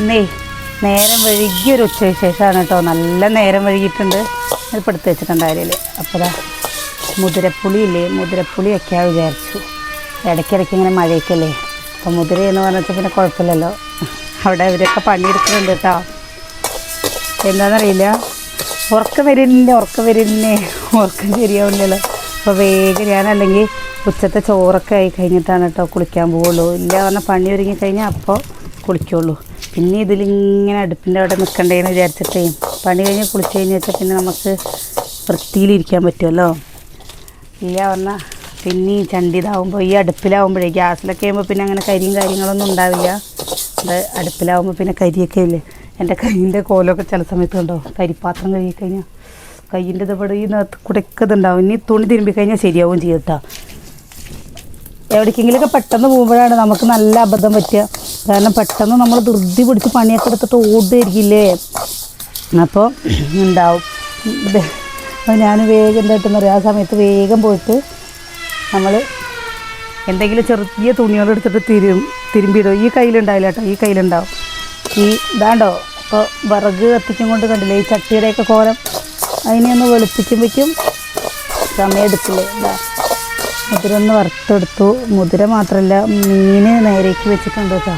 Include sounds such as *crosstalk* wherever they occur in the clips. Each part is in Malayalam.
ഇന്നേ നേരം വഴുകിയ ഒരു ഉച്ച വിശേഷമാണ് കേട്ടോ. നല്ല നേരം വഴുകിയിട്ടുണ്ട് ഇത് എടുത്ത് വെച്ചിട്ടുണ്ട് അതിൽ അപ്പോൾ മുതിരപ്പുളിയില്ലേ? മുതിരപ്പുളി വെക്കാൻ വിചാരിച്ചു. ഇടയ്ക്കിടയ്ക്ക് ഇങ്ങനെ മഴയൊക്കെയല്ലേ? അപ്പോൾ മുതിര എന്ന് പറഞ്ഞാൽ പിന്നെ കുഴപ്പമില്ലല്ലോ. അവിടെ ഇവരൊക്കെ പണിയെടുക്കുന്നുണ്ട് കേട്ടോ. എന്താണെന്നറിയില്ല ഉറക്കം വരുന്നില്ല ഉറക്കം വരുന്നേ ഉറക്കം ശരിയാവില്ലല്ലോ. അപ്പോൾ വേഗം ഞാനല്ലെങ്കിൽ ഉച്ചത്തെ ചോറൊക്കെ ആയി കഴിഞ്ഞിട്ടാണ് കേട്ടോ കുളിക്കാൻ പോവുള്ളൂ. ഇല്ല പറഞ്ഞാൽ പണി ഒരുങ്ങി കഴിഞ്ഞാൽ അപ്പോൾ കുളിക്കുള്ളൂ. പിന്നെ ഇതിലിങ്ങനെ അടുപ്പിന്റെ അവിടെ നിൽക്കണ്ടേന്ന് വിചാരിച്ചിട്ടേ പണി കഴിഞ്ഞ് കുളിച്ച് കഴിഞ്ഞ് വെച്ചാൽ പിന്നെ നമുക്ക് വൃത്തിയിലിരിക്കാൻ പറ്റുമല്ലോ? ഇല്ല പറഞ്ഞാൽ പിന്നെ ഈ ചണ്ടിതാവുമ്പോൾ ഈ അടുപ്പിലാവുമ്പോഴേ ഗ്യാസിലൊക്കെ ആകുമ്പോൾ പിന്നെ അങ്ങനെ കരിയും കാര്യങ്ങളൊന്നും ഉണ്ടാവില്ല. അത് അടുപ്പിലാവുമ്പോൾ പിന്നെ കരിയൊക്കെ ഇല്ലേ? എന്റെ കൈയിന്റെ കോലമൊക്കെ ചില സമയത്ത് ഉണ്ടോ കരിപ്പാത്രം കഴുകി കഴിഞ്ഞാൽ കയ്യിന്റെ ഇതവിടെ ഈ നേരത്ത് കുടക്കതുണ്ടാവും ഇനി തുണി തിരുമ്പി കഴിഞ്ഞാൽ ശരിയാവും ചെയ്യും എവിടേക്കെങ്കിലുമൊക്കെ പെട്ടെന്ന് പോകുമ്പോഴാണ് നമുക്ക് നല്ല അബദ്ധം പറ്റുക. കാരണം പെട്ടെന്ന് നമ്മൾ ധൃതി പിടിച്ച് പണിയൊക്കെ എടുത്തിട്ട് ഓടുമായിരിക്കില്ലേ അപ്പോൾ ഉണ്ടാവും അപ്പോൾ ഞാൻ വേഗം എന്തായിട്ടെന്ന് പറയാം ആ സമയത്ത് വേഗം പോയിട്ട് നമ്മൾ എന്തെങ്കിലും ചെറിയ തുണികൾ എടുത്തിട്ട് തിരും തിരുമ്പിയിടും. ഈ കയ്യിലുണ്ടാവില്ല കേട്ടോ ഈ കയ്യിലുണ്ടാവും. ഈ ഇതാണ്ടോ? ഇപ്പോൾ വിറക് കത്തിക്കും കൊണ്ട് കണ്ടില്ലേ? ഈ ചട്ടിയുടെയൊക്കെ കോലം അതിനെ ഒന്ന് വെളുപ്പിക്കുമ്പോഴേക്കും സമയം എടുക്കില്ലേ? മുതിര ഒന്ന് വറുത്തെടുത്തു. മുതിര മാത്രമല്ല മീൻ നേരേക്ക് വെച്ചിട്ടുണ്ട് കേട്ടോ.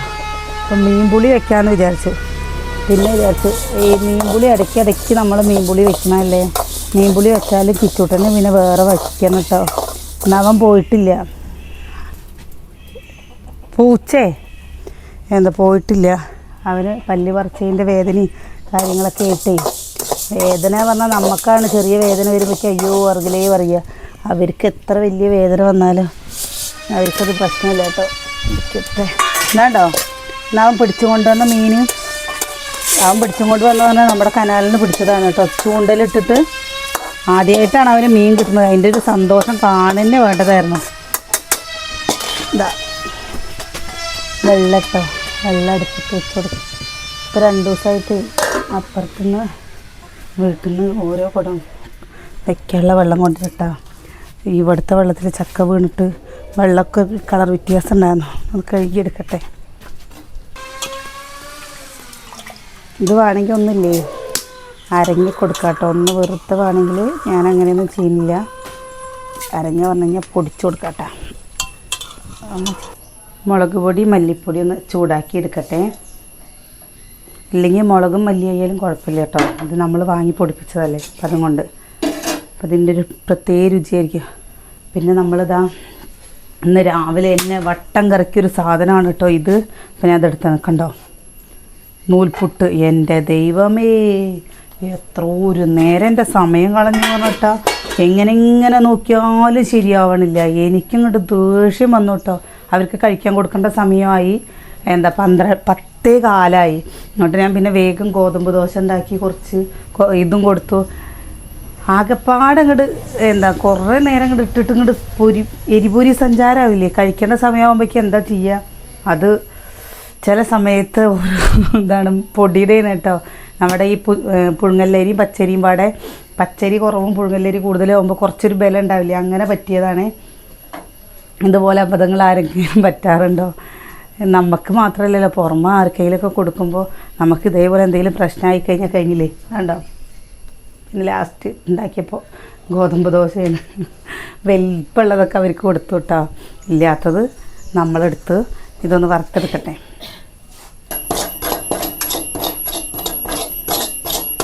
അപ്പം മീൻപുളി വെക്കാമെന്ന് വിചാരിച്ചു. പിന്നെ വിചാരിച്ചു ഈ മീൻപുളി ഇടയ്ക്ക് ഇടയ്ക്ക് നമ്മൾ മീൻപുളി വെക്കണമല്ലേ മീൻപുളി വെച്ചാൽ കിച്ചൂട്ടന് പിന്നെ വേറെ വയ്ക്കണം കേട്ടോ അവൻ പോയിട്ടില്ല. പൂച്ചേ? എന്താ പോയിട്ടില്ല. അവന് പല്ലി പറിച്ചതിന്റെ വേദനയും കാര്യങ്ങളൊക്കെ ആയിട്ടേ. വേദന പറഞ്ഞാൽ നമുക്കാണ് ചെറിയ വേദന വരുമ്പോഴേക്കും അയ്യോ അറുകിലേ പറയുക അവർക്ക് എത്ര വലിയ വേദന വന്നാലും അവർക്കത് പ്രശ്നമില്ല കേട്ടോ. ഇരിക്കട്ടെ. എന്നാണ്ടോ എന്നാ അവൻ പിടിച്ചു കൊണ്ടുവന്ന മീൻ? അവൻ പിടിച്ചും കൊണ്ട് വന്നു പറഞ്ഞാൽ നമ്മുടെ നിന്ന് പിടിച്ചതാണ് കേട്ടോ. ചൂണ്ടലിട്ടിട്ട് ആദ്യമായിട്ടാണ് അവന് മീൻ കിട്ടുന്നത്. അതിന്റെ ഒരു സന്തോഷം കാണുന്നേ വേണ്ടതായിരുന്നു. ഇതാ. വെള്ളം കേട്ടോ വെള്ളം അടുപ്പിട്ട് വെച്ച് കൊടുക്കും ഇപ്പോൾ രണ്ട് ദിവസമായിട്ട് അപ്പുറത്തുനിന്ന് വീട്ടിൽ നിന്ന് ഓരോ കുടം വെക്കാനുള്ള വെള്ളം കൊണ്ടിട്ടാ ഇവിടുത്തെ വെള്ളത്തിൽ ചക്ക വീണിട്ട് വെള്ളമൊക്കെ കളർ വ്യത്യാസം ഉണ്ടായിരുന്നു. അത് കഴുകിയെടുക്കട്ടെ. ഇത് വേണമെങ്കിൽ ഒന്നുമില്ലേ? അരങ്ങി കൊടുക്കാട്ടോ ഒന്ന് വെറുത്ത വേണമെങ്കിൽ ഞാൻ അങ്ങനെയൊന്നും ചെയ്യുന്നില്ല. അരങ്ങ പറഞ്ഞാൽ പൊടിച്ചു കൊടുക്കട്ടെ മുളക് പൊടി മല്ലിപ്പൊടി ഒന്ന് ചൂടാക്കി എടുക്കട്ടെ. ഇല്ലെങ്കിൽ മുളകും മല്ലിയായാലും കുഴപ്പമില്ല കേട്ടോ. ഇത് നമ്മൾ വാങ്ങി പൊടിപ്പിച്ചതല്ലേ? അപ്പം അതുകൊണ്ട്. അപ്പം അതിന്റെ ഒരു പ്രത്യേക രുചിയായിരിക്കും. പിന്നെ നമ്മളിതാ ഇന്ന് രാവിലെ എന്നെ വട്ടം കറക്കിയൊരു സാധനമാണ് കേട്ടോ ഇത്. അപ്പം ഞാൻ കണ്ടോ? നൂൽപുട്ട്. എന്റെ ദൈവമേ എത്ര ഒരു നേരം എന്റെ സമയം കളഞ്ഞു പറഞ്ഞിട്ടാ എങ്ങനെ ഇങ്ങനെ നോക്കിയാലും ശരിയാവണില്ല. എനിക്കിങ്ങോട്ട് ദേഷ്യം വന്നു കേട്ടോ അവർക്ക് കഴിക്കാൻ കൊടുക്കേണ്ട സമയമായി. എന്താ പന്ത്ര പത്തേ കാലായി. എന്നിട്ട് ഞാൻ പിന്നെ വേഗം ഗോതമ്പ് ദോശ ഉണ്ടാക്കി കുറച്ച് ഇതും കൊടുത്തു. ആകെപ്പാടെ അങ്ങോട്ട് എന്താ കുറേ നേരം അങ്ങോട്ട് ഇട്ടിട്ട് ഇങ്ങോട്ട് പൊരി എരിപൊരി സഞ്ചാരമാവില്ലേ കഴിക്കേണ്ട സമയമാകുമ്പോഴേക്കും എന്താ ചെയ്യുക അത് ചില സമയത്ത് *laughs* എന്താണ് പൊടിയുടെ കേട്ടോ. നമ്മുടെ ഈ പുഴുങ്ങല്ലരിയും പച്ചരിയും പാടെ പച്ചരി കുറവും പുഴുങ്ങല്ലരി കൂടുതലാകുമ്പോൾ കുറച്ചൊരു ബലം ഉണ്ടാവില്ലേ? അങ്ങനെ പറ്റിയതാണ്. ഇതുപോലെ അബദ്ധങ്ങൾ ആരെങ്കിലും പറ്റാറുണ്ടോ? നമുക്ക് മാത്രമല്ലല്ലോ പുറമെ ആർക്കെങ്കിലുമൊക്കെ കൊടുക്കുമ്പോൾ നമുക്ക് ഇതേപോലെ എന്തെങ്കിലും പ്രശ്നമായി കഴിഞ്ഞാൽ കഴിഞ്ഞില്ലേ? വേണ്ടോ പിന്നെ ലാസ്റ്റ് ഉണ്ടാക്കിയപ്പോൾ ഗോതമ്പ് ദോശയാണ് വലിപ്പമുള്ളതൊക്കെ അവർക്ക് കൊടുത്തു കേട്ടോ ഇല്ലാത്തത് നമ്മളെടുത്ത് ഇതൊന്ന് വറുത്തെടുക്കട്ടെ.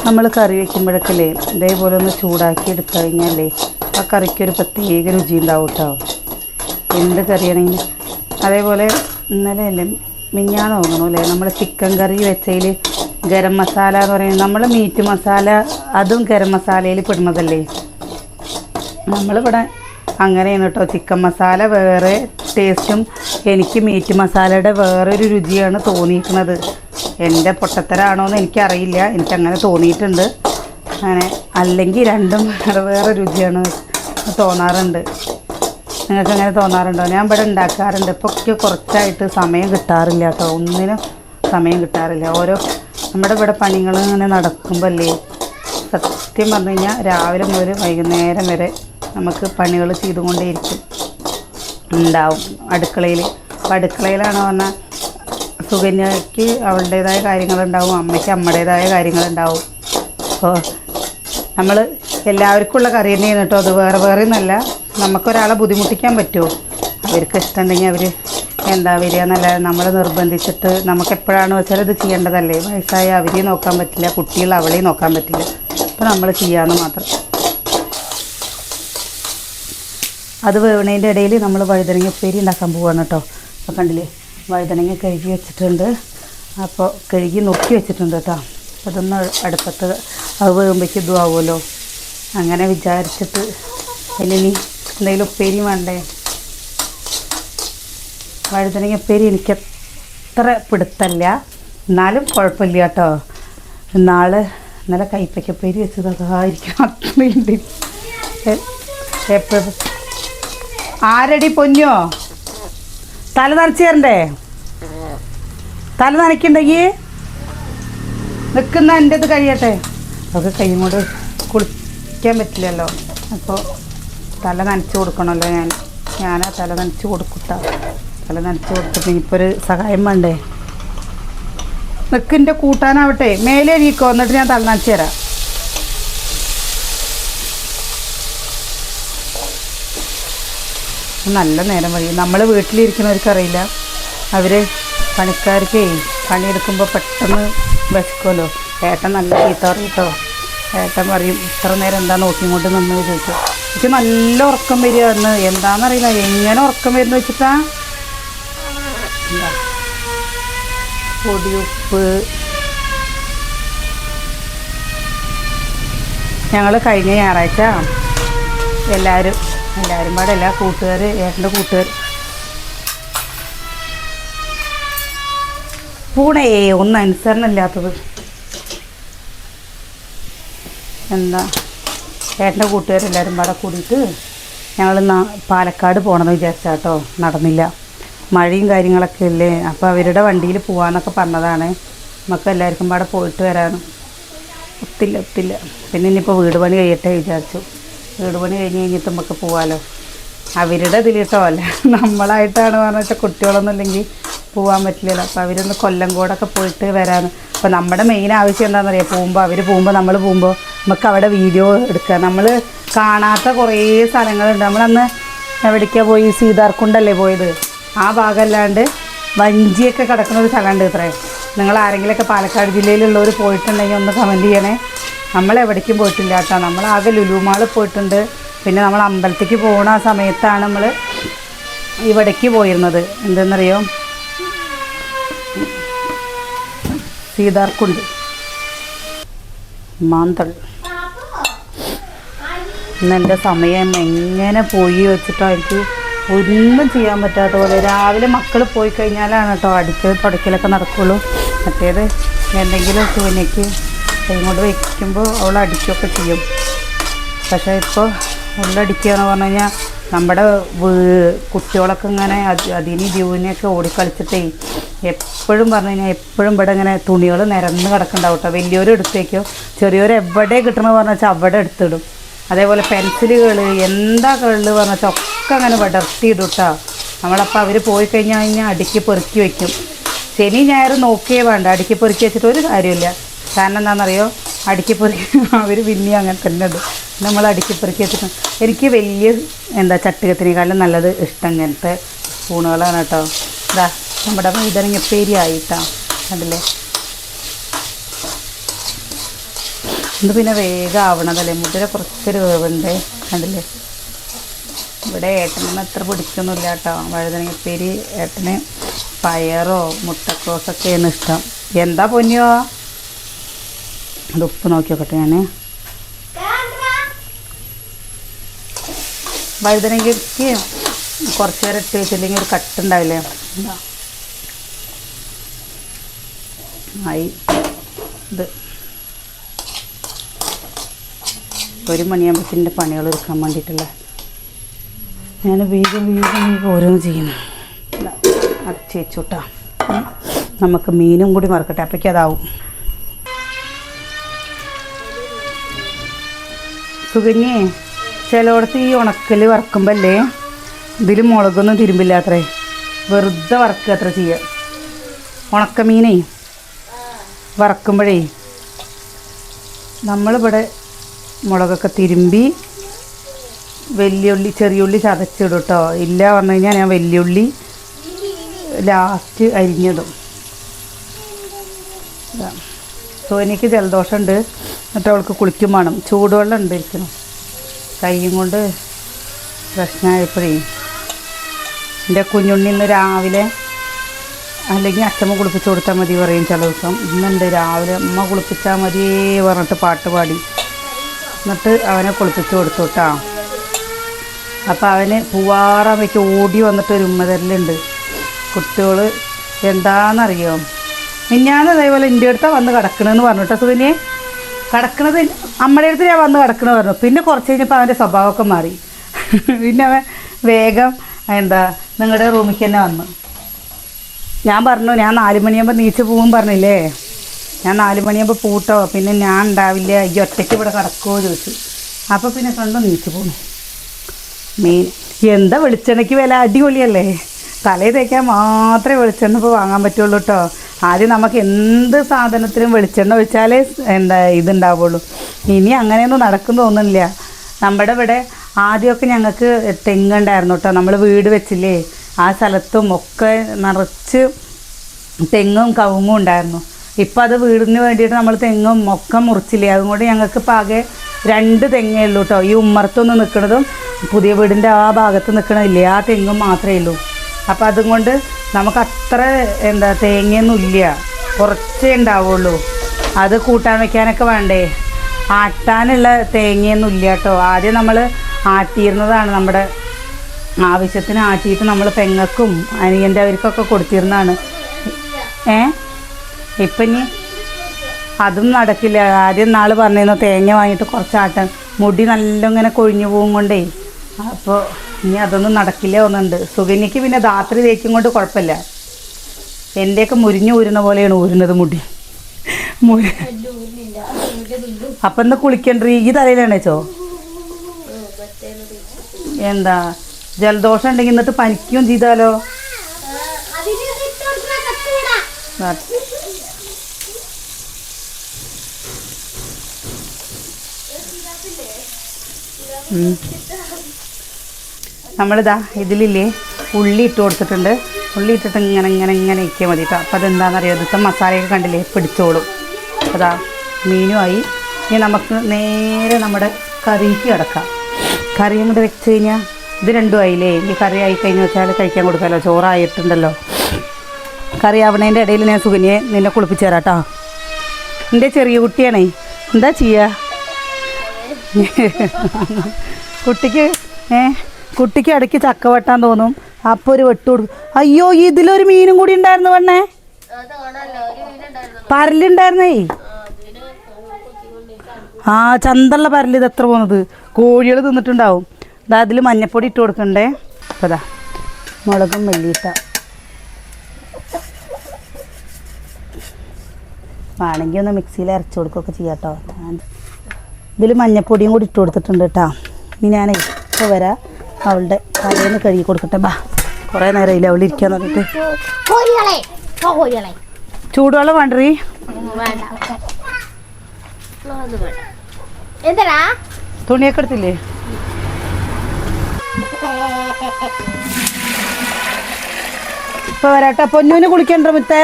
നമ്മൾ കറി വയ്ക്കുമ്പോഴൊക്കെ ഇതേപോലെ ഒന്ന് ചൂടാക്കി എടുത്തു കഴിഞ്ഞാലേ ആ കറിക്കൊരു പ്രത്യേക രുചി ഉണ്ടാവും കേട്ടോ എന്ത് കറിയാണെങ്കിലും. അതേപോലെ ഇന്നലെ അല്ലേ മിഞ്ഞാന്ന് തോന്നണു അല്ലേ? നമ്മൾ ചിക്കൻ കറി വെച്ചതിൽ ഗരം മസാല എന്ന് പറയുന്നത്. നമ്മൾ മീറ്റ് മസാല അതും ഗരം മസാലയിൽ പെടുന്നതല്ലേ? നമ്മളിവിടെ അങ്ങനെയാണ് കേട്ടോ ചിക്കൻ മസാല വേറെ ടേസ്റ്റും എനിക്ക് മീറ്റ് മസാലയുടെ വേറൊരു രുചിയാണ് തോന്നിയിരിക്കുന്നത് എന്റെ പൊട്ടത്തരാണോ എന്ന് എനിക്കറിയില്ല. എനിക്കങ്ങനെ തോന്നിയിട്ടുണ്ട്. അങ്ങനെ അല്ലെങ്കിൽ രണ്ടും വേറെ വേറെ രുചിയാണ് തോന്നാറുണ്ട്. നിങ്ങൾക്ക് അങ്ങനെ തോന്നാറുണ്ടോ? ഞാൻ ഇവിടെ ഉണ്ടാക്കാറുണ്ട്. ഇപ്പോൾ ഒക്കെ കുറച്ചായിട്ട് സമയം കിട്ടാറില്ല കേട്ടോ ഒന്നിനും സമയം കിട്ടാറില്ല. ഓരോ നമ്മുടെ ഇവിടെ പണികൾ ഇങ്ങനെ നടക്കുമ്പോൾ അല്ലേ സത്യം പറഞ്ഞു കഴിഞ്ഞാൽ രാവിലെ മുതൽ വൈകുന്നേരം വരെ നമുക്ക് പണികൾ ചെയ്തുകൊണ്ടേയിരിക്കും. ഉണ്ടാവും. അടുക്കളയിൽ അപ്പോൾ അടുക്കളയിലാണ് പറഞ്ഞാൽ സുകന്യക്ക് അവളുടേതായ കാര്യങ്ങളുണ്ടാവും അമ്മയ്ക്ക് അമ്മയുടേതായ കാര്യങ്ങളുണ്ടാവും. അപ്പോൾ നമ്മൾ എല്ലാവർക്കുമുള്ള കറി തന്നെയാണ് കേട്ടോ. അത് വേറെ വേറെ നല്ല നമുക്കൊരാളെ ബുദ്ധിമുട്ടിക്കാൻ പറ്റുമോ? അവർക്ക് ഇഷ്ടമുണ്ടെങ്കിൽ അവർ എന്താ വരിക എന്നല്ല നമ്മൾ നിർബന്ധിച്ചിട്ട് നമുക്ക് എപ്പോഴാണ് വെച്ചാൽ ഇത് ചെയ്യേണ്ടതല്ലേ? വയസ്സായ അവരെയും നോക്കാൻ പറ്റില്ല കുട്ടികൾ അവളെയും നോക്കാൻ പറ്റില്ല. അപ്പോൾ നമ്മൾ ചെയ്യാമെന്ന് മാത്രം. അത് വേവണേന്റെ ഇടയിൽ നമ്മൾ വഴുതനങ്ങ ഉപ്പേരി ഉണ്ടാക്കാൻ പോവാണ് കേട്ടോ. അപ്പോൾ കണ്ടില്ലേ വഴുതനങ്ങ കഴുകി വെച്ചിട്ടുണ്ട്. അപ്പോൾ കഴുകി നുറുക്കി വെച്ചിട്ടുണ്ട് കേട്ടോ. അതൊന്ന് അടുപ്പത്ത് അത് വേകുമ്പോഴേക്കും ഇതും അങ്ങനെ വിചാരിച്ചിട്ട് അതിലിനി എന്തെങ്കിലും ഉപ്പേരി വേണ്ടേ? വഴുതനങ്ങ ഉപ്പേരി എനിക്ക് അത്ര പിടുത്തല്ല എന്നാലും കുഴപ്പമില്ല കേട്ടോ. നാളെ ഇന്നലെ കൈപ്പയ്ക്ക പേര് വെച്ചത് അതായിരിക്കും അത്രയുണ്ട്. ആരടി പൊന്നോ? തല നനച്ച് തരണ്ടേ? തല നനയ്ക്കണ്ടെങ്കിൽ നിൽക്കുന്ന എന്റെ ഇത് കഴിയട്ടെ. അതൊക്കെ കൈയും കൊണ്ട് കുളിക്കാൻ പറ്റില്ലല്ലോ. അപ്പോൾ തല നനച്ച് കൊടുക്കണമല്ലോ ഞാൻ. ഞാൻ തല നനച്ച് കൊടുക്കട്ടോ. തല നനച്ച് കൊടുത്തിട്ട് ഇനിയിപ്പോൾ ഒരു സഹായം വേണ്ടേ? നിൽക്കിന്റെ കൂട്ടാനാവട്ടെ. മേലെ നീക്കോ എന്നിട്ട് ഞാൻ തല തരാം. നല്ല നേരം വഴി. നമ്മൾ വീട്ടിലിരിക്കുന്നവർക്കറിയില്ല. അവർ പണിക്കാർക്ക് പണിയെടുക്കുമ്പോൾ പെട്ടെന്ന് വിശക്കുമല്ലോ. ഏട്ടൻ നല്ല ചീത്ത പറയും ഏട്ടൻ പറയും ഇത്ര നേരം എന്താ നോക്കിങ്ങോട്ട് നിന്ന്? ചോദിച്ചു എനിക്ക് നല്ല ഉറക്കം വരിക എന്ന്. എന്താണെന്നറിയില്ല എങ്ങനെ ഉറക്കം വരുന്നു വെച്ചിട്ടാ? പൊടിയുപ്പ്. ഞങ്ങൾ കഴിഞ്ഞ ഞായറാഴ്ച എല്ലാവരും എല്ലാവരും പാടെ എല്ലാ കൂട്ടുകാർ ഏട്ടന്റെ കൂട്ടുകാർ പൂണേ ഒന്നും അനുസരണമില്ലാത്തത്. എന്താ? ഏട്ടന്റെ കൂട്ടുകാരെല്ലാവരും പാടെ കൂടിയിട്ട് ഞങ്ങൾ പാലക്കാട് പോകണമെന്ന് വിചാരിച്ചാട്ടോ നടന്നില്ല. മഴയും കാര്യങ്ങളൊക്കെ അല്ലേ? അപ്പോൾ അവരുടെ വണ്ടിയിൽ പോകാമെന്നൊക്കെ പറഞ്ഞതാണ്. നമുക്ക് എല്ലാവർക്കും പാടെ പോയിട്ട് വരാനും ഒത്തില്ല ഒത്തില്ല. പിന്നെ ഇനിയിപ്പോൾ വീട് പണി കഴിയട്ടെ വിചാരിച്ചു. വീട് പണി കഴിഞ്ഞ് കഴിഞ്ഞിട്ട് നമുക്ക് പോകാമല്ലോ അവരുടെ ഇതിലിട്ടോ അല്ല നമ്മളായിട്ടാണ് പറഞ്ഞാൽ കുട്ടികളൊന്നും ഇല്ലെങ്കിൽ പോകാൻ പറ്റില്ലല്ലോ. അപ്പോൾ അവരൊന്ന് കൊല്ലം കൂടൊക്കെ പോയിട്ട് വരാമെന്ന് അപ്പോൾ നമ്മുടെ മെയിൻ ആവശ്യം എന്താണെന്ന് അറിയാം പോകുമ്പോൾ അവർ പോകുമ്പോൾ നമ്മൾ പോകുമ്പോൾ നമുക്ക് അവിടെ വീഡിയോ എടുക്കുക നമ്മൾ കാണാത്ത കുറേ സ്ഥലങ്ങളുണ്ട്. നമ്മളന്ന് എവിടേക്കാണ് പോയി? സീതാർക്കുണ്ടല്ലേ പോയത്? ആ ഭാഗമല്ലാണ്ട് വഞ്ചിയൊക്കെ കിടക്കുന്ന ഒരു സ്ഥലമുണ്ട് ഇത്രേ. നിങ്ങൾ ആരെങ്കിലുമൊക്കെ പാലക്കാട് ജില്ലയിലുള്ളവർ പോയിട്ടുണ്ടെങ്കിൽ ഒന്ന് കമന്റ് ചെയ്യണേ. നമ്മൾ എവിടേക്കും പോയിട്ടില്ല കേട്ടോ. നമ്മൾ ആകെ ലുലുമാളിൽ പോയിട്ടുണ്ട്. പിന്നെ നമ്മൾ അമ്പലത്തേക്ക് പോകുന്ന ആ സമയത്താണ് നമ്മൾ ഇവിടേക്ക് പോയിരുന്നത്. എന്തെന്നറിയോ? സീതാർക്കുണ്ട്. മാന്തൾ. ഇന്ന് എന്റെ സമയം എങ്ങനെ പോയി വെച്ചിട്ടോ എനിക്ക് ഒന്നും ചെയ്യാൻ പറ്റാത്ത പോലെ. രാവിലെ മക്കൾ പോയി കഴിഞ്ഞാലാണ് കേട്ടോ അടിക്കൽ തുടക്കലൊക്കെ നടക്കുള്ളൂ. മറ്റേത് എന്തെങ്കിലും സൂനയ്ക്ക് കൈകൊണ്ട് വയ്ക്കുമ്പോൾ അവൾ അടിക്കുകയൊക്കെ ചെയ്യും. പക്ഷേ ഇപ്പോൾ ഉള്ളടിക്കുക എന്ന് പറഞ്ഞു കഴിഞ്ഞാൽ നമ്മുടെ കുട്ടികളൊക്കെ ഇങ്ങനെ അത് അതിന് ജീവനെയൊക്കെ ഓടിക്കളിച്ചിട്ടേ എപ്പോഴും പറഞ്ഞു കഴിഞ്ഞാൽ എപ്പോഴും ഇവിടെ ഇങ്ങനെ തുണികൾ നിരന്ന് കിടക്കണ്ടാവും കേട്ടോ. വലിയൊരു എടുത്തേക്കോ ചെറിയൊരു എവിടെ കിട്ടണമെന്ന് പറഞ്ഞു വെച്ചാൽ അവിടെ എടുത്തിടും. അതേപോലെ പെൻസിലുകൾ എന്താ കൾ പറഞ്ഞു വെച്ചാൽ ഒക്കെ അങ്ങനെ വിടർത്തിയിടും കേട്ടോ നമ്മളപ്പോൾ അവർ പോയി കഴിഞ്ഞാൽ കഴിഞ്ഞാൽ അടുക്കി പെറുക്കി വയ്ക്കും ശനി ഞായർ നോക്കിയേ വേണ്ട. അടുക്കി പെറുക്കി വെച്ചിട്ട് ഒരു കാര്യമില്ല കാരണം എന്താണെന്നറിയോ? അടുക്കി പെറുക്കി *laughs* അവർ പിന്നെ അങ്ങനെ തന്നെ ഇടും. നമ്മൾ അടുക്കി പെറുക്കി വെച്ചിട്ട് എനിക്ക് വലിയ എന്താ ചട്ടുകത്തിനേക്കാളും നല്ലത് ഇഷ്ടം ഇങ്ങനത്തെ സ്പൂണുകളാണ് കേട്ടോ. ഇതാ നമ്മുടെ വഴുതനങ്ങപ്പേരി ആയിട്ടാ. കണ്ടില്ലേ? ഇത് പിന്നെ വേഗം ആവണതല്ലേ? മുതിര കുറച്ചൊരു വേവുണ്ട്. കണ്ടില്ലേ? ഇവിടെ ഏട്ടനൊന്നും അത്ര പിടിക്കൊന്നുമില്ല കേട്ടോ. വഴുതനങ്ങപ്പേരി ഏട്ടന് പയറോ മുട്ടക്കോസൊക്കെയാണ് ഇഷ്ടം. എന്താ പൊന്നിയോ അത് ഉപ്പ് നോക്കി നോക്കട്ടെ ഞാൻ വഴുതനങ്ങയ്ക്ക് കുറച്ച് നേരം ഇട്ട് വെച്ചില്ലെങ്കിൽ ഒരു കട്ടുണ്ടാവില്ലേ. ആയി. ഇത്. ഒരു മണിയാകുമ്പോഴത്തേന്റെ പണികൾ എടുക്കാൻ വേണ്ടിയിട്ടുള്ള ഞാൻ വേഗം വേഗം വേഗം ഓരോന്ന് ചെയ്യുന്നു. അത് ചേച്ചു കേട്ടോ നമുക്ക് മീനും കൂടി മറക്കട്ടെ അപ്പോഴേക്കും അതാവും. സുകന്യേ ചിലയിടത്ത് ഈ ഉണക്കൽ വറക്കുമ്പോൾ അല്ലേ ഇതിൽ മുളകൊന്നും തിരുമ്പില്ല അത്രേ വെറുതെ വറക്കുക അത്ര ചെയ്യുക ഉണക്കമീനേ വറക്കുമ്പോഴേ നമ്മളിവിടെ മുളകൊക്കെ തിരുമ്പി വലിയുള്ളി ചെറിയുള്ളി ചതച്ചിടും കേട്ടോ ഇല്ല പറഞ്ഞു കഴിഞ്ഞാൽ ഞാൻ വലിയുള്ളി ലാസ്റ്റ് അരിഞ്ഞതും. സോനിക്ക് ജലദോഷമുണ്ട്. എന്നിട്ട് അവൾക്ക് കുളിക്കും വേണം. ചൂടുവെള്ളം ഉണ്ട് ഇരിക്കണം കൈയും കൊണ്ട് പ്രശ്നമായപ്പോഴേ. എന്റെ കുഞ്ഞുണ്ണി ഇന്ന് രാവിലെ അല്ലെങ്കിൽ അച്ഛമ്മ കുളിപ്പിച്ച് കൊടുത്താൽ മതി പറയും ചില ദിവസം. ഇന്നുണ്ട് രാവിലെ അമ്മ കുളിപ്പിച്ചാൽ മതിയേ പറഞ്ഞിട്ട് പാട്ട് പാടി. എന്നിട്ട് അവനെ കുളിപ്പിച്ച് കൊടുത്തു കേട്ടോ അപ്പോൾ അവന് പൂവാറാമയ്ക്ക് ഓടി വന്നിട്ട് ഒരു ഉമ്മതരലുണ്ട്. കുട്ടികൾ എന്താണെന്നറിയോ മിന്നാന്ന് അതേപോലെ എന്റെ അടുത്താ വന്ന് കിടക്കണമെന്ന് പറഞ്ഞിട്ട് സുനിയെ കിടക്കണത് അമ്മയുടെ അടുത്ത് ഞാൻ വന്ന് കിടക്കണമെന്ന് പറഞ്ഞു. പിന്നെ കുറച്ച് കഴിഞ്ഞപ്പോൾ അവന്റെ സ്വഭാവമൊക്കെ മാറി. പിന്നെ അവൻ വേഗം എന്താ നിങ്ങളുടെ റൂമിലേക്ക് തന്നെ വന്നു. ഞാൻ പറഞ്ഞു ഞാൻ നാല് മണിയാകുമ്പോൾ നീച്ച് പോകും പറഞ്ഞില്ലേ? ഞാൻ നാല് മണിയാകുമ്പോൾ പൂട്ടോ. പിന്നെ ഞാൻ ഉണ്ടാവില്ല ഈ ഒറ്റയ്ക്ക് ഇവിടെ കിടക്കുമോ ചോദിച്ചു. അപ്പോൾ പിന്നെ കണ്ടു നീച്ച് പോന്നു. മീൻ എന്താ വെളിച്ചെണ്ണയ്ക്ക് വില അടിപൊളിയല്ലേ? തലയിൽ തേക്കാൻ മാത്രമേ വെളിച്ചെണ്ണ ഇപ്പോൾ വാങ്ങാൻ പറ്റുള്ളൂ കേട്ടോ ആദ്യം നമുക്ക് എന്ത് സാധനത്തിനും വെളിച്ചെണ്ണ ഒഴിച്ചാലേ എന്താ ഇതുണ്ടാവുള്ളൂ. ഇനി അങ്ങനെയൊന്നും നടക്കും തോന്നുന്നില്ല. നമ്മുടെ ഇവിടെ ആദ്യമൊക്കെ ഞങ്ങൾക്ക് തെങ്ങുണ്ടായിരുന്നു കേട്ടോ നമ്മൾ വീട് വെച്ചില്ലേ ആ സ്ഥലത്തും ഒക്കെ നിറച്ച് തെങ്ങും കവുങ്ങും ഉണ്ടായിരുന്നു. ഇപ്പം അത് വീടിന് വേണ്ടിയിട്ട് നമ്മൾ തെങ്ങും ഒക്കെ മുറിച്ചില്ലേ അതുകൊണ്ട് ഞങ്ങൾക്ക് ഇപ്പം ആകെ രണ്ട് തെങ്ങേ ഉള്ളൂ കേട്ടോ ഈ ഉമ്മറത്തൊന്ന് നിൽക്കുന്നതും പുതിയ വീടിന്റെ ആ ഭാഗത്ത് നിൽക്കണില്ലേ ആ തെങ്ങും മാത്രമേ ഉള്ളൂ. അപ്പം അതുകൊണ്ട് നമുക്ക് അത്ര എന്താ തേങ്ങയൊന്നും ഇല്ല. കുറച്ചേ ഉണ്ടാവുള്ളൂ. അത് കൂട്ടാൻ വയ്ക്കാനൊക്കെ വേണ്ടേ? ആട്ടാനുള്ള തേങ്ങയൊന്നും ഇല്ല കേട്ടോ ആദ്യം നമ്മൾ ആട്ടിയിരുന്നതാണ് നമ്മുടെ ആവശ്യത്തിന് ആട്ടിയിട്ട് നമ്മൾ പെങ്ങൾക്കും അനിയന്റെ അവർക്കൊക്കെ കൊടുത്തിരുന്നതാണ്. ഏ? ഇപ്പം ഇനി അതും നടക്കില്ല. ആദ്യം നാൾ പറഞ്ഞിരുന്നു തേങ്ങ വാങ്ങിയിട്ട് കുറച്ച് ആട്ടാൻ മുടി നല്ല ഇങ്ങനെ കൊഴിഞ്ഞു പോകും കൊണ്ടേ. അപ്പോൾ ഇനി അതൊന്നും നടക്കില്ല ഒന്നുണ്ട് സുഗന്യക്ക് പിന്നെ ധാത്രി തേക്കും കൊണ്ട് കുഴപ്പമില്ല. എന്റെയൊക്കെ മുരിഞ്ഞു ഊരുന്ന പോലെയാണ് ഊരുന്നത് മുടി. മുരി അപ്പം ഇന്ന് കുളിക്കണ്ട ഈ തലയിലാണ് വെച്ചോ എന്താ? ജലദോഷം ഉണ്ടെങ്കിൽ എന്നിട്ട് പനിക്കുകയും ചെയ്താലോ? നമ്മളിതാ ഇതിലില്ലേ ഉള്ളി ഇട്ട് കൊടുത്തിട്ടുണ്ട്. ഉള്ളി ഇട്ടിട്ട് ഇങ്ങനെ ഇങ്ങനെ ഇങ്ങനെ ഇരിക്കാൻ മതി കേട്ടോ അപ്പോൾ അതെന്താണെന്നറിയോ ഇതിത്തെ മസാലയൊക്കെ കണ്ടില്ലേ? പിടിച്ചോളും. അതാ മീനുമായി ഇനി നമുക്ക് നേരെ നമ്മുടെ കറിക്ക് കിടക്കാം. കറി അങ്ങോട്ട് വെച്ച് കഴിഞ്ഞാൽ ഇത് രണ്ടും ആയില്ലേ? ഇനി കറി ആയി കഴിഞ്ഞ് വെച്ചാൽ കഴിക്കാൻ കൊടുക്കാമല്ലോ ചോറായിട്ടുണ്ടല്ലോ. കറി ആവണേന്റെ ഇടയിൽ ഞാൻ സുകന്യെ നിന്നെ കുളിപ്പിച്ചേരാട്ടോ തരാം കേട്ടോ എന്റെ ചെറിയ കുട്ടിയാണേ. എന്താ ചെയ്യുക കുട്ടിക്ക് ഏ കുട്ടിക്ക് ഇടയ്ക്ക് ചക്ക വെട്ടാൻ തോന്നും. അപ്പോൾ ഒരു വെട്ട് കൊടുക്കും. അയ്യോ ഇതിലൊരു മീനും കൂടി ഉണ്ടായിരുന്നു വണ്ണേ പരലുണ്ടായിരുന്നേ. ആ ചന്തള്ള പരൽ ഇത് എത്ര പോകുന്നത് കോഴികൾ തിന്നിട്ടുണ്ടാവും. ഇതാ അതിൽ മഞ്ഞപ്പൊടി ഇട്ട് കൊടുക്കണ്ടേ? അപ്പോൾ ഇതാ മുളകും വെള്ളിയിട്ട വേണമെങ്കിൽ ഒന്ന് മിക്സിയിൽ അരച്ചു കൊടുക്കുകയൊക്കെ ചെയ്യാട്ടോ ഇതിൽ മഞ്ഞപ്പൊടിയും കൂടി ഇട്ട് കൊടുത്തിട്ടുണ്ട് കേട്ടോ ഇനി ഞാൻ ഇപ്പോൾ വരാം. അവളുടെ തലേന്ന് കഴുകി കൊടുക്കട്ടെ. ബാ. കുറേ നേരമില്ല അവൾ ഇരിക്കാൻ തന്നിട്ട് ചൂടുവെള്ളം വേണ്ടറി തുണിയൊക്കെ എടുത്തില്ലേ? ഇപ്പൊ വരാട്ടെ. പൊന്നൂന് കുളിക്കണ്ട മുത്തേ?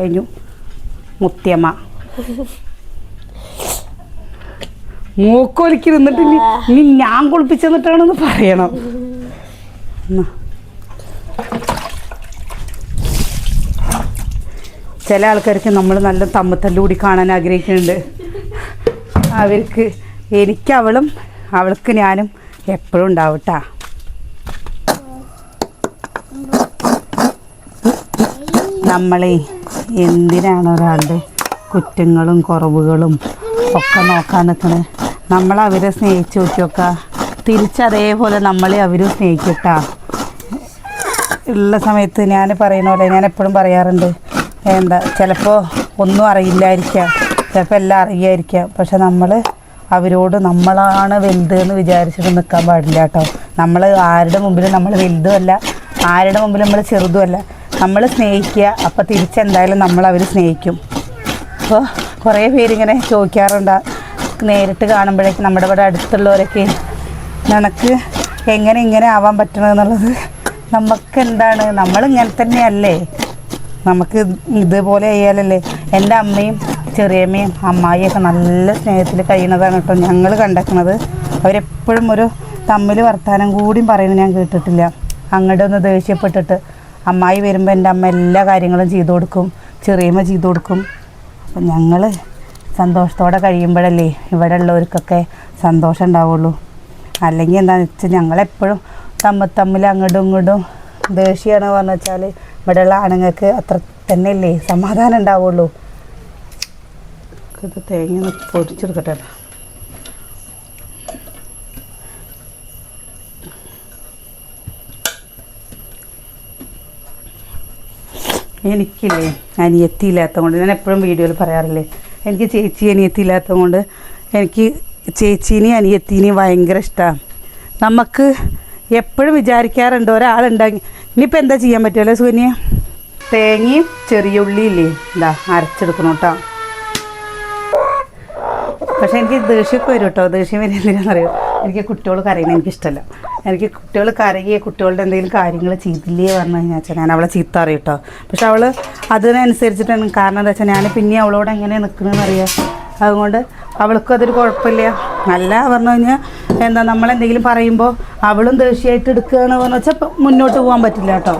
കഴിഞ്ഞു. മുത്തിയമ്മ മൂക്കൊലിക്ക് നിന്നിട്ട് ഇനി ഞാൻ കുളിപ്പിച്ചു തന്നിട്ടാണെന്ന് പറയണം. ചില ആൾക്കാർക്ക് നമ്മൾ നല്ല തമ്മിത്തല്ലുകൂടി കാണാൻ ആഗ്രഹിക്കുന്നുണ്ട്. അവർക്ക് എനിക്ക് അവളും അവൾക്ക് ഞാനും എപ്പോഴും ഉണ്ടാവട്ടാ. നമ്മളെ എന്തിനാണ് ഒരാളുടെ കുറ്റങ്ങളും കുറവുകളും ഒക്കെ നോക്കാൻ നിൽക്കുന്നത് നമ്മൾ അവരെ സ്നേഹിച്ച് നോക്കിയൊക്കെ തിരിച്ചതേപോലെ നമ്മളെ അവരും സ്നേഹിക്കട്ടാ. ഉള്ള സമയത്ത് ഞാൻ പറയുന്ന പോലെ ഞാൻ എപ്പോഴും പറയാറുണ്ട് എന്താ ചിലപ്പോൾ ഒന്നും അറിയില്ലായിരിക്കാം ചിലപ്പോൾ എല്ലാം അറിയായിരിക്കാം പക്ഷെ നമ്മൾ അവരോട് നമ്മളാണ് വലുത് എന്ന് വിചാരിച്ചിട്ട് നിൽക്കാൻ പാടില്ല കേട്ടോ. നമ്മൾ ആരുടെ മുമ്പിൽ നമ്മൾ വലുതുമല്ല ആരുടെ മുമ്പിൽ നമ്മൾ ചെറുതുമല്ല. നമ്മൾ സ്നേഹിക്കുക. അപ്പോൾ തിരിച്ചെന്തായാലും നമ്മൾ അവർ സ്നേഹിക്കും. അപ്പോൾ കുറേ പേരിങ്ങനെ ചോദിക്കാറുണ്ട്. നേരിട്ട് കാണുമ്പോഴേക്കും നമ്മുടെ ഇവിടെ അടുത്തുള്ളവരൊക്കെ നിനക്ക് എങ്ങനെ ഇങ്ങനെ ആവാൻ പറ്റണമെന്നുള്ളത് നമുക്ക് എന്താണ് നമ്മൾ ഇങ്ങനെ തന്നെയല്ലേ? നമുക്ക് ഇതുപോലെ ചെയ്യാലല്ലേ എന്റെ അമ്മയും ചെറിയമ്മയും അമ്മായിയൊക്കെ നല്ല സ്നേഹത്തിൽ കഴിയുന്നതാണ് കേട്ടോ ഞങ്ങൾ കണ്ടേക്കണത് അവരെപ്പോഴും ഒരു തമ്മിൽ വർത്തമാനം കൂടിയും പറയുന്നത് ഞാൻ കേട്ടിട്ടില്ല. അങ്ങോട്ടൊന്ന് ദേഷ്യപ്പെട്ടിട്ട്. അമ്മായി വരുമ്പോൾ എന്റെ അമ്മ എല്ലാ കാര്യങ്ങളും ചെയ്തു കൊടുക്കും ചെറിയമ്മ ചെയ്തു കൊടുക്കും. അപ്പം ഞങ്ങൾ സന്തോഷത്തോടെ കഴിയുമ്പോഴല്ലേ ഇവിടെ ഉള്ളവർക്കൊക്കെ സന്തോഷം ഉണ്ടാവുള്ളൂ. അല്ലെങ്കിൽ എന്താണെന്ന് വെച്ചാൽ ഞങ്ങളെപ്പോഴും തമ്മിൽ തമ്മിൽ അങ്ങോട്ടും ഇങ്ങോട്ടും ദേഷ്യമാണ് പറഞ്ഞു വെച്ചാൽ ഇവിടെയുള്ള ആണുങ്ങൾക്ക് അത്ര തന്നെയല്ലേ സമാധാനം ഉണ്ടാവുള്ളൂ. ഇത് തേങ്ങ പൊടിച്ചെടുക്കട്ടെ. എനിക്കില്ലേ? അനിയത്തി ഇല്ലാത്തതുകൊണ്ട് ഞാൻ എപ്പോഴും വീഡിയോയിൽ പറയാറില്ലേ? എനിക്ക് ചേച്ചി അനിയത്തി ഇല്ലാത്തതുകൊണ്ട് എനിക്ക് ചേച്ചീനെയും അനിയത്തീനെയും ഭയങ്കര ഇഷ്ടമാണ് നമുക്ക് എപ്പോഴും വിചാരിക്കാറുണ്ട് ഒരാളുണ്ടെങ്കിൽ ഇനിയിപ്പോൾ എന്താ ചെയ്യാൻ പറ്റുമല്ലോ സൂന്യ തേങ്ങയും ചെറിയ ഉള്ളിയില്ലേ? ഇതാ അരച്ചെടുക്കണം കേട്ടോ. പക്ഷെ എനിക്ക് ദേഷ്യമൊക്കെ വരും കേട്ടോ. ദേഷ്യം വരുന്നില്ലെന്നറിയാം എനിക്ക് കുട്ടികൾ കരയുന്നത് എനിക്കിഷ്ടമല്ല എനിക്ക് കുട്ടികൾ കരയുകയോ കുട്ടികളുടെ എന്തെങ്കിലും കാര്യങ്ങൾ ചെയ്തില്ലേ പറഞ്ഞു കഴിഞ്ഞാൽ വെച്ചാൽ ഞാൻ അവളെ ചീത്ത അറിയും പക്ഷെ അവൾ അതിനനുസരിച്ചിട്ടാണ്. കാരണം എന്താ വെച്ചാൽ ഞാൻ പിന്നെ അവളോട് എങ്ങനെ നിൽക്കണമെന്ന് അറിയാം. അതുകൊണ്ട് അവൾക്കും അതൊരു കുഴപ്പമില്ല. അല്ല പറഞ്ഞു കഴിഞ്ഞാൽ എന്താ നമ്മളെന്തെങ്കിലും പറയുമ്പോൾ അവളും ദേഷ്യമായിട്ട് എടുക്കുകയാണ് പറഞ്ഞു വെച്ചാൽ മുന്നോട്ട് പോകാൻ പറ്റില്ല കേട്ടോ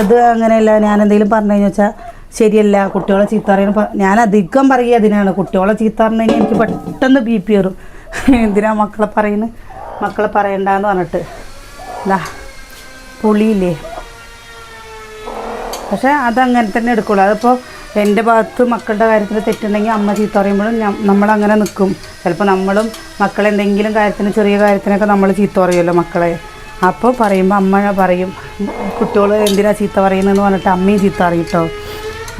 അത് അങ്ങനെയല്ല. ഞാൻ എന്തെങ്കിലും പറഞ്ഞു കഴിഞ്ഞാൽ വെച്ചാൽ ശരിയല്ല കുട്ടികളെ ചീത്ത പറയുന്ന ഞാൻ അധികം പറയുക അതിനാണ്. കുട്ടികളെ ചീത്ത പറഞ്ഞു കഴിഞ്ഞാൽ എനിക്ക് പെട്ടെന്ന് ബി പി കയറും എന്തിനാ മക്കളെ പറയുന്നത് മക്കളെ പറയണ്ടെന്ന് പറഞ്ഞിട്ട്. എന്താ പുളിയില്ലേ? പക്ഷേ അതങ്ങനെ തന്നെ എടുക്കുള്ളൂ. അതിപ്പോൾ എന്റെ ഭാഗത്ത് മക്കളുടെ കാര്യത്തിൽ തെറ്റുണ്ടെങ്കിൽ അമ്മ ചീത്ത പറയുമ്പോഴും നമ്മളങ്ങനെ നിൽക്കും ചിലപ്പോൾ നമ്മളും മക്കളെന്തെങ്കിലും കാര്യത്തിന് ചെറിയ കാര്യത്തിനൊക്കെ നമ്മൾ ചീത്ത പറയുമല്ലോ മക്കളെ. അപ്പോൾ പറയുമ്പോൾ അമ്മ പറയും കുട്ടികൾ എന്തിനാ ചീത്ത പറയുന്നതെന്ന് പറഞ്ഞിട്ട് അമ്മയും ചീത്ത പറയും കേട്ടോ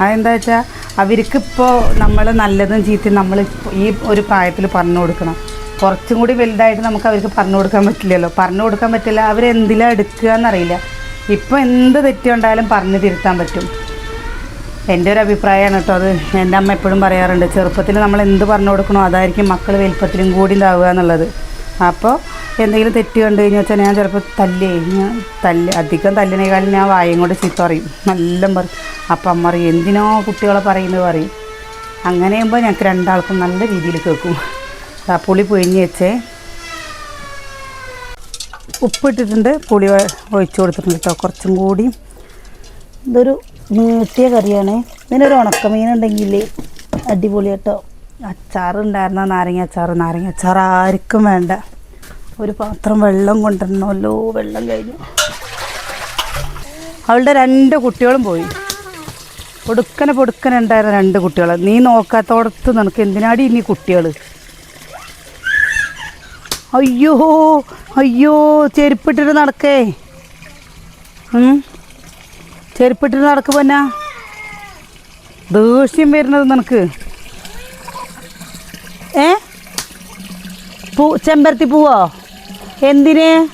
അതെന്താ വെച്ചാൽ അവർക്കിപ്പോൾ നമ്മൾ നല്ലതും ചീത്തയും നമ്മൾ ഈ ഒരു പ്രായത്തിൽ പറഞ്ഞു കൊടുക്കണം. കുറച്ചും കൂടി വലുതായിട്ട് നമുക്ക് അവർക്ക് പറഞ്ഞു കൊടുക്കാൻ പറ്റില്ലല്ലോ. പറഞ്ഞു കൊടുക്കാൻ പറ്റില്ല അവരെന്തിലാണ് എടുക്കുക എന്നറിയില്ല. ഇപ്പോൾ എന്ത് തെറ്റുണ്ടായാലും പറഞ്ഞു തിരുത്താൻ പറ്റും. എന്റെ ഒരു അഭിപ്രായമാണ് കേട്ടോ അത്. എന്റെ അമ്മ എപ്പോഴും പറയാറുണ്ട് ചെറുപ്പത്തിൽ നമ്മൾ എന്ത് പറഞ്ഞു കൊടുക്കണോ അതായിരിക്കും മക്കൾ വലുപ്പത്തിലും കൂടി ഉണ്ടാവുക എന്നുള്ളത്. അപ്പോൾ എന്തെങ്കിലും തെറ്റ് കണ്ടു കഴിഞ്ഞാൽ വെച്ചാൽ ഞാൻ ചിലപ്പോൾ തല്ലേ ഞാൻ തല്ല് അധികം തല്ലിനേക്കാളും ഞാൻ വായും കൊണ്ട് ചീത്ത പറയും. നല്ല പറയും. അപ്പം അമ്മ പറയും എന്തിനോ കുട്ടികളെ പറയുന്നത് പറയും. അങ്ങനെയാകുമ്പോൾ ഞങ്ങൾക്ക് രണ്ടാൾക്കും നല്ല രീതിയിൽ കേൾക്കും. പുളി പിഴിഞ്ഞ് വെച്ചേ. ഉപ്പിട്ടിട്ടുണ്ട്. പുളി ഒഴിച്ചു കൊടുത്തിട്ടുണ്ട് കേട്ടോ കുറച്ചും കൂടി. ഇതൊരു നീട്ടിയ കറിയാണ്. ഇതിനൊരു ഉണക്കമീൻ ഉണ്ടെങ്കിൽ അടിപൊളി കേട്ടോ അച്ചാറുണ്ടായിരുന്ന നാരങ്ങ അച്ചാർ നാരങ്ങ അച്ചാർ ആർക്കും വേണ്ട. ഒരു പാത്രം വെള്ളം കൊണ്ടുവരണമല്ലോ വെള്ളം കഴിഞ്ഞു. അവളുടെ രണ്ട് കുട്ടികളും പോയി. പൊടുക്കനെ പൊടുക്കനെ ഉണ്ടായിരുന്ന രണ്ട് കുട്ടികൾ നീ നോക്കാത്തോടത്ത് നിനക്ക് എന്തിനാടി ഇനി കുട്ടികൾ അയ്യോ അയ്യോ ചെരുപ്പിട്ടിട്ട് നടക്കേ. ചെരുപ്പിട്ടിട്ട് നടക്ക് പൊന്നാ. ദേഷ്യം വരുന്നത് നിനക്ക്. ഏ? പൂ ചെമ്പരത്തി പൂവോ? എന്തിന്?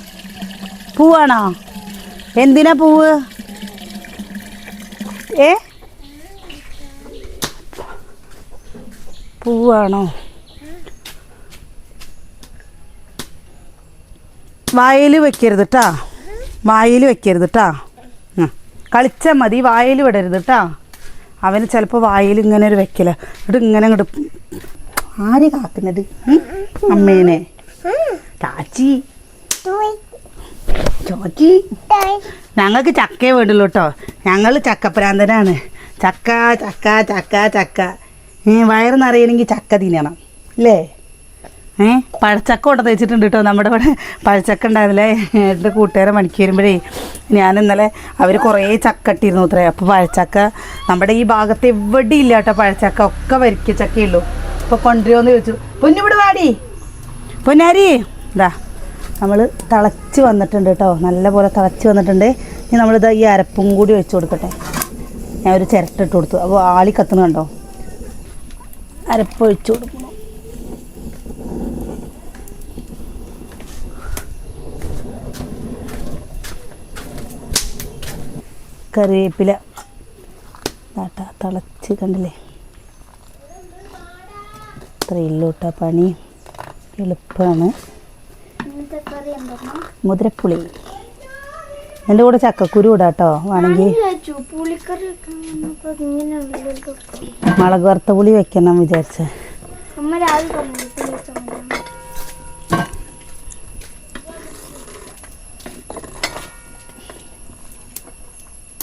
പൂവാണോ? എന്തിനാ പൂവ്? ഏ? പൂവാണോ? വായിൽ വെക്കരുത് കേട്ടാ വായിൽ വെക്കരുത് കേട്ടാ കളിച്ചാൽ മതി വായിൽ വിടരുത് കേട്ടാ അവന് ചിലപ്പോൾ വായിൽ ഇങ്ങനെ ഒരു വെക്കല. എന്നിട്ട് ഇങ്ങനെ ഇങ്ങോട്ട് ആര് കാക്കുന്നത്? അമ്മേനെ. ചാച്ചി. ചോച്ചി. ഞങ്ങൾക്ക് ചക്കയെ വേണ്ടുള്ളൂ കേട്ടോ ഞങ്ങൾ ചക്കപ്രാന്തനാണ്. ചക്ക ചക്ക ചക്ക ചക്ക. ഈ നിറയണമെങ്കിൽ ചക്ക തിന്നണം. അല്ലേ ഏ? പഴച്ചക്ക കൊണ്ട് തയ്ച്ചിട്ടുണ്ട് കേട്ടോ. നമ്മുടെ ഇവിടെ പഴച്ചക്ക ഉണ്ടായിരുന്നില്ലേ? എന്റെ കൂട്ടുകാരെ മണിക്ക് വരുമ്പോഴേ ഞാൻ ഇന്നലെ അവർ കുറേ ചക്ക ഇട്ടിരുന്നു അത്രേ. അപ്പോൾ പഴച്ചക്ക നമ്മുടെ ഈ ഭാഗത്ത് എവിടെ ഇല്ല കേട്ടോ പഴച്ചക്ക. ഒക്കെ വരിക്ക ചക്കയുള്ളൂ. അപ്പോൾ കൊണ്ടുവരുമെന്ന് ചോദിച്ചു. പൊന്നിവിടെ വാടി. പൊന്നാരി ഇതാ നമ്മൾ തിളച്ച് വന്നിട്ടുണ്ട് കേട്ടോ. നല്ലപോലെ തിളച്ച് വന്നിട്ടുണ്ട്. ഇനി നമ്മളിത് ഈ അരപ്പും കൂടി ഒഴിച്ചു കൊടുക്കട്ടെ. ഞാൻ ഒരു ചിരട്ടിട്ട് കൊടുത്തു. അപ്പോൾ ആളി കത്തുന്നുണ്ടോ അരപ്പ് ഒഴിച്ചു കൊടുക്കണം കറിവേപ്പില. തിളച്ച് കണ്ടില്ലേ? ഇത്രയുള്ളൂ കേട്ടോ പണി. എളുപ്പമാണ്. മുതിരപ്പുളി. എന്റെ കൂടെ ചക്കക്കുരു ഇടാട്ടോ കേട്ടോ വേണമെങ്കിൽ. മുളക് വറുത്ത പുളി വെക്കണം വിചാരിച്ച അമ്മ രാവിലെ പറഞ്ഞു പുളി വെച്ചാൽ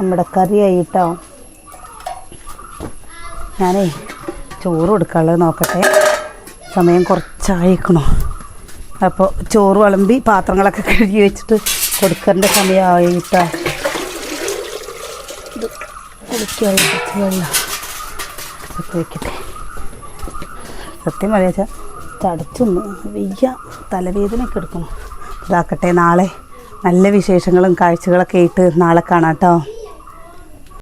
നമ്മുടെ കറി ആയിട്ടോ ഞാനേ ചോറ് കൊടുക്കാനുള്ളത് നോക്കട്ടെ. സമയം കുറച്ചായിക്കണോ. അപ്പോൾ ചോറ് വിളമ്പി പാത്രങ്ങളൊക്കെ കഴുകി വെച്ചിട്ട് കൊടുക്കേണ്ട വെള്ളം ഇതൊക്കെ വെക്കട്ടെ. സത്യം പറയാച്ചാൽ ചടച്ചൊന്ന് വയ്യ. തലവേദനയൊക്കെ എടുക്കണം. ഇതാക്കട്ടെ നാളെ. നല്ല വിശേഷങ്ങളും കാഴ്ചകളൊക്കെ ആയിട്ട് നാളെ കാണാം കേട്ടോ.